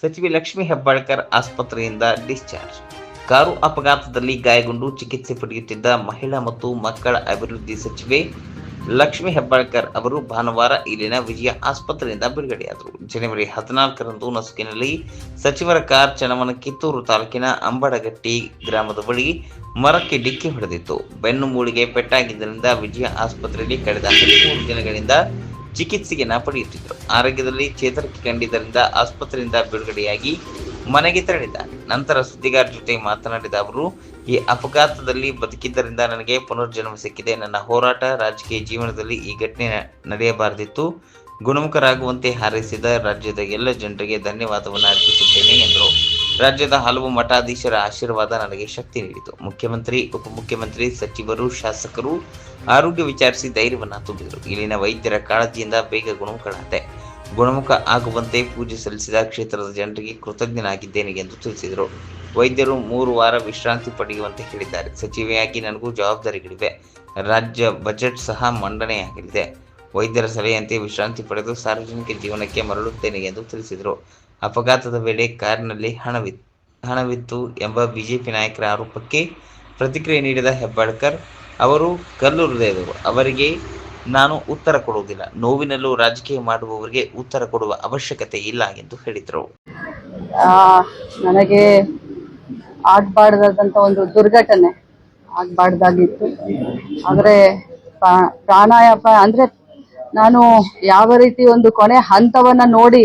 ಸಚಿವೆ ಲಕ್ಷ್ಮೀ ಹೆಬ್ಬಾಳ್ಕರ್ ಆಸ್ಪತ್ರೆಯಿಂದ discharge. Car ಅಪಘಾತದಲ್ಲಿ ಗಾಯಗೊಂಡು ಚಿಕಿತ್ಸೆ ಪಡೆಯುತ್ತಿದ್ದ ಮಹಿಳಾ ಮತ್ತು ಮಕ್ಕಳ ಅಭಿವೃದ್ಧಿ ಸಚಿವೆ ಲಕ್ಷ್ಮಿ ಹೆಬ್ಬಾಳ್ಕರ್ ಅವರು ಭಾನುವಾರ ಇಲ್ಲಿನ ವಿಜಯ ಆಸ್ಪತ್ರೆಯಿಂದ ಬಿಡುಗಡೆಯಾದರು. ಜನವರಿ ಹದಿನಾಲ್ಕರಂದು ನಸುಕಿನಲ್ಲಿ ಸಚಿವರ ಕಾರ್ ಚಣವನ ಕಿತ್ತೂರು ತಾಲೂಕಿನ ಅಂಬಡಗಟ್ಟಿ ಗ್ರಾಮದ ಬಳಿ ಮರಕ್ಕೆ ಡಿಕ್ಕಿ ಹೊಡೆದಿತ್ತು. ಬೆನ್ನು ಮೂಳಿಗೆ ಪೆಟ್ಟಾಗಿದ್ದರಿಂದ ವಿಜಯ ಆಸ್ಪತ್ರೆಯಲ್ಲಿ ಕಳೆದ ಹದಿಮೂರು ದಿನಗಳಿಂದ ಚಿಕಿತ್ಸೆಯನ್ನ ಪಡೆಯುತ್ತಿದ್ದರು ಆರೋಗ್ಯದಲ್ಲಿ ಚೇತರಿಕೆ ಕಂಡಿದ್ದರಿಂದ ಆಸ್ಪತ್ರೆಯಿಂದ ಬಿಡುಗಡೆಯಾಗಿ ಮನೆಗೆ ತೆರಳಿದ್ದಾರೆ ನಂತರ ಸುದ್ದಿಗಾರರ ಜೊತೆ ಮಾತನಾಡಿದ ಅವರು, ಈ ಅಪಘಾತದಲ್ಲಿ ಬದುಕಿದ್ದರಿಂದ ನನಗೆ ಪುನರ್ಜನ್ಮ ಸಿಕ್ಕಿದೆ. ನನ್ನ ಹೋರಾಟ ರಾಜಕೀಯ ಜೀವನದಲ್ಲಿ ಈ ಘಟನೆ ನಡೆಯಬಾರದಿತ್ತು. ಗುಣಮುಖರಾಗುವಂತೆ ಹಾರೈಸಿದ ರಾಜ್ಯದ ಎಲ್ಲ ಜನರಿಗೆ ಧನ್ಯವಾದವನ್ನು ಅರ್ಪಿಸುತ್ತೇನೆ ಎಂದರು. ರಾಜ್ಯದ ಹಲವು ಮಠಾಧೀಶರ ಆಶೀರ್ವಾದ ನನಗೆ ಶಕ್ತಿ ನೀಡಿತು. ಮುಖ್ಯಮಂತ್ರಿ, ಉಪಮುಖ್ಯಮಂತ್ರಿ, ಸಚಿವರು, ಶಾಸಕರು ಆರೋಗ್ಯ ವಿಚಾರಿಸಿ ಧೈರ್ಯವನ್ನು ತುಂಬಿದರು. ಇಲ್ಲಿನ ವೈದ್ಯರ ಕಾಳಜಿಯಿಂದ ಬೇಗ ಗುಣಮುಖರಾದೆ ಗುಣಮುಖ ಆಗುವಂತೆ ಪೂಜೆ ಸಲ್ಲಿಸಿದ ಕ್ಷೇತ್ರದ ಜನರಿಗೆ ಕೃತಜ್ಞನಾಗಿದ್ದೇನೆ ಎಂದು ತಿಳಿಸಿದರು. ವೈದ್ಯರು ಮೂರು ವಾರ ವಿಶ್ರಾಂತಿ ಪಡೆಯುವಂತೆ ಹೇಳಿದ್ದಾರೆ. ಸಚಿವೆಯಾಗಿ ನನಗೂ ಜವಾಬ್ದಾರಿಗಳಿವೆ. ರಾಜ್ಯ ಬಜೆಟ್ ಸಹ ಮಂಡನೆಯಾಗಲಿದೆ. ವೈದ್ಯರ ಸಲಹೆಯಂತೆ ವಿಶ್ರಾಂತಿ ಪಡೆದು ಸಾರ್ವಜನಿಕ ಜೀವನಕ್ಕೆ ಮರಳುತ್ತೇನೆ ಎಂದು ತಿಳಿಸಿದರು. ಅಪಘಾತದ ವೇಳೆ ಕಾರಿನಲ್ಲಿ ಹಣವಿತ್ತು ಹಣವಿತ್ತು ಎಂಬ ಬಿಜೆಪಿ ನಾಯಕರ ಆರೋಪಕ್ಕೆ ಪ್ರತಿಕ್ರಿಯೆ ನೀಡಿದ ಹೆಬ್ಬಾಳ್ಕರ್, ಅವರು ಕಲ್ಲು ಹೃದಯದವರು. ಅವರಿಗೆ ನಾನು ಉತ್ತರ ಕೊಡುವುದಿಲ್ಲ. ನೋವಿನಲ್ಲೂ ರಾಜಕೀಯ ಮಾಡುವವರಿಗೆ ಉತ್ತರ ಕೊಡುವ ಅವಶ್ಯಕತೆ ಇಲ್ಲ ಎಂದು ಹೇಳಿದರು. ನನಗೆ ಆಗ್ಬಾರ್ದಾದಂತ ಒಂದು ದುರ್ಘಟನೆ ಆಗ್ಬಾರ್ದಾಗಿತ್ತು. ಆದರೆ ಪ್ರಾಣಾಯಾಮ ಅಂದ್ರೆ ನಾನು ಯಾವ ರೀತಿ ಒಂದು ಕೊನೆ ಹಂತವನ್ನ ನೋಡಿ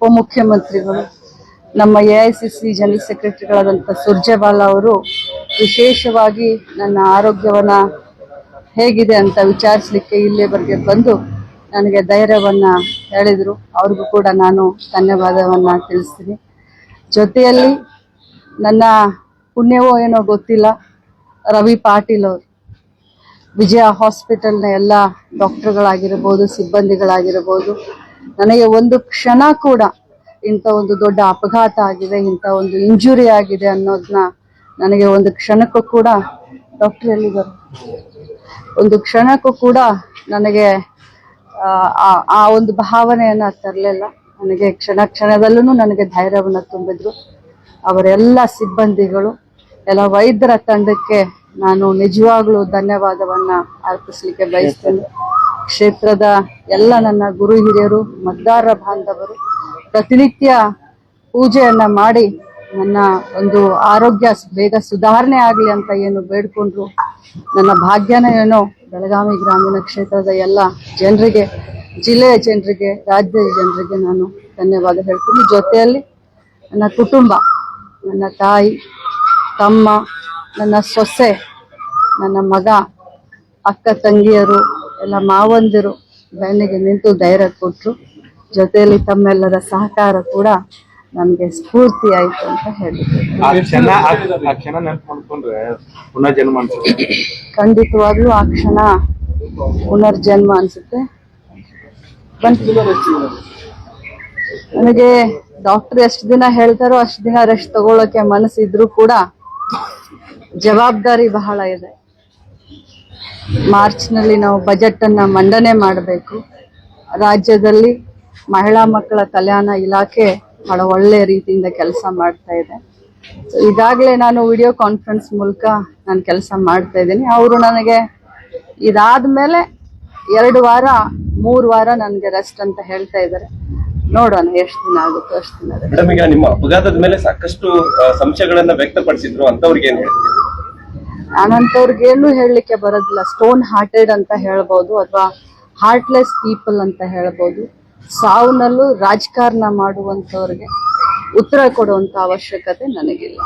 ಉಪಮುಖ್ಯಮಂತ್ರಿಗಳು, ನಮ್ಮ A I C C general ಸೆಕ್ರೆಟರಿಗಳಾದಂಥ Surjewala ಅವರು ವಿಶೇಷವಾಗಿ ನನ್ನ ಆರೋಗ್ಯವನ್ನು ಹೇಗಿದೆ ಅಂತ ವಿಚಾರಿಸಲಿಕ್ಕೆ ಇಲ್ಲಿವರೆಗೆ ಬಂದು ನನಗೆ ಧೈರ್ಯವನ್ನು ಹೇಳಿದರು. ಅವ್ರಿಗೂ ಕೂಡ ನಾನು ಧನ್ಯವಾದವನ್ನು ತಿಳಿಸ್ತೀನಿ. ಜೊತೆಯಲ್ಲಿ ನನ್ನ ಪುಣ್ಯವೋ ಏನೋ ಗೊತ್ತಿಲ್ಲ, ರವಿ ಪಾಟೀಲ್ ಅವರು. ವಿಜಯ ಹಾಸ್ಪಿಟಲ್ನ ಎಲ್ಲ ಡಾಕ್ಟರ್ಗಳಾಗಿರ್ಬೋದು, ಸಿಬ್ಬಂದಿಗಳಾಗಿರ್ಬೋದು ನನಗೆ ಒಂದು ಕ್ಷಣ ಕೂಡ ಇಂಥ ಒಂದು ದೊಡ್ಡ ಅಪಘಾತ ಆಗಿದೆ ಇಂಥ ಒಂದು ಇಂಜುರಿ ಆಗಿದೆ ಅನ್ನೋದನ್ನ ನನಗೆ ಒಂದು ಕ್ಷಣಕ್ಕೂ ಕೂಡ ಡಾಕ್ಟರ್ ಎಲ್ಲಿದ್ದಾರೆ ಒಂದು ಕ್ಷಣಕ್ಕೂ ಕೂಡ ನನಗೆ ಆ, ಒಂದು ಭಾವನೆಯನ್ನ ತರಲಿಲ್ಲ. ನನಗೆ ಕ್ಷಣ ಕ್ಷಣದಲ್ಲೂ ನನಗೆ ಧೈರ್ಯವನ್ನು ತುಂಬಿದ್ರು. ಅವರೆಲ್ಲ ಸಿಬ್ಬಂದಿಗಳು ಎಲ್ಲ ವೈದ್ಯರ ತಂಡಕ್ಕೆ ನಾನು ನಿಜವಾಗ್ಲೂ ಧನ್ಯವಾದವನ್ನ ಅರ್ಪಿಸ್ಲಿಕ್ಕೆ ಬಯಸ್ತೇನೆ. ಕ್ಷೇತ್ರದ ಎಲ್ಲ ನನ್ನ ಗುರು ಹಿರಿಯರು ಮದ್ದಾರ ಬಾಂಧವರು, ಪ್ರತಿನಿತ್ಯ ಪೂಜೆಯನ್ನ ಮಾಡಿ ನನ್ನ ಒಂದು ಆರೋಗ್ಯ ಬೇಗ ಸುಧಾರಣೆ ಆಗಲಿ ಅಂತ ಏನು ಬೇಡ್ಕೊಂಡ್ರು, ನನ್ನ ಭಾಗ್ಯನ ಏನೋ ಬೆಳಗಾವಿ ಗ್ರಾಮೀಣ ಕ್ಷೇತ್ರದ ಎಲ್ಲ ಜನರಿಗೆ, ಜಿಲ್ಲೆಯ ಜನರಿಗೆ, ರಾಜ್ಯದ ಜನರಿಗೆ ನಾನು ಧನ್ಯವಾದ ಹೇಳ್ತೀನಿ. ಜೊತೆಯಲ್ಲಿ ನನ್ನ ಕುಟುಂಬ, ನನ್ನ ತಾಯಿ, ತಮ್ಮ, ನನ್ನ ಸೊಸೆ, ನನ್ನ ಮಗ, ಅಕ್ಕ, ತಂಗಿಯರು ಎಲ್ಲ ಮಾವಂದಿರು ಬೆನ್ನಿಗೆ ನಿಂತು ಧೈರ್ಯ ಕೊಟ್ಟರು ಜೊತೆಯಲ್ಲಿ ತಮ್ಮೆಲ್ಲರ ಸಹಕಾರ ಕೂಡ ನಮಗೆ ಸ್ಫೂರ್ತಿ ಆಯ್ತು ಅಂತ ಹೇಳಿದ್ರು. ಖಂಡಿತವಾಗ್ಲೂ ಆ ಕ್ಷಣ ಪುನರ್ಜನ್ಮ ಅನ್ಸುತ್ತೆ. ನನಗೆ ಡಾಕ್ಟರ್ ಎಷ್ಟು ದಿನ ಹೇಳ್ತಾರೋ ಅಷ್ಟು ದಿನ ರೆಸ್ಟ್ ತಗೊಳ್ಳೋಕೆ ಮನಸ್ಸಿದ್ರು ಕೂಡ ಜವಾಬ್ದಾರಿ ಬಹಳ ಇದೆ. ಮಾರ್ಚ್ನಲ್ಲಿ ನಾವು ಬಜೆಟ್ ಅನ್ನ ಮಂಡನೆ ಮಾಡಬೇಕು. ರಾಜ್ಯದಲ್ಲಿ ಮಹಿಳಾ ಮಕ್ಕಳ ಕಲ್ಯಾಣ ಇಲಾಖೆ ಬಹಳ ಒಳ್ಳೆ ರೀತಿಯಿಂದ ಕೆಲಸ ಮಾಡ್ತಾ ಇದೆ. ಇದಾಗಲೇ ನಾನು ವಿಡಿಯೋ ಕಾನ್ಫರೆನ್ಸ್ ಮೂಲಕ ನಾನು ಕೆಲಸ ಮಾಡ್ತಾ ಇದ್ದೀನಿ. ಅವರು ನನಗೆ ಇದಾದ ಮೇಲೆ ಎರಡು ವಾರ, ಮೂರು ವಾರ ನನಗೆ ರೆಸ್ಟ್ ಅಂತ ಹೇಳ್ತಾ ಇದ್ದಾರೆ. ನೋಡೋಣ ಎಷ್ಟು ದಿನ ಆಗುತ್ತೋ ಅಷ್ಟು ದಿನ ಅಪಘಾತದ ಮೇಲೆ ಸಾಕಷ್ಟು ಸಂಶಯಗಳನ್ನ ವ್ಯಕ್ತಪಡಿಸಿದ್ರು ಅಂತವ್ರಿಗೆ ಏನ್ ಹೇಳ್ತೀರಿ? ನಾನಂತವ್ರಿಗೆ ಏನು ಹೇಳಲಿಕ್ಕೆ ಬರೋದಿಲ್ಲ. ಸ್ಟೋನ್ ಹಾರ್ಟೆಡ್ ಅಂತ ಹೇಳ್ಬೋದು ಅಥವಾ ಹಾರ್ಟ್ಲೆಸ್ ಪೀಪಲ್ ಅಂತ ಹೇಳ್ಬೋದು. ಸಾವುನಲ್ಲೂ ರಾಜಕಾರಣ ಮಾಡುವಂಥವ್ರಿಗೆ ಉತ್ತರ ಕೊಡುವಂಥ ಅವಶ್ಯಕತೆ ನನಗಿಲ್ಲ.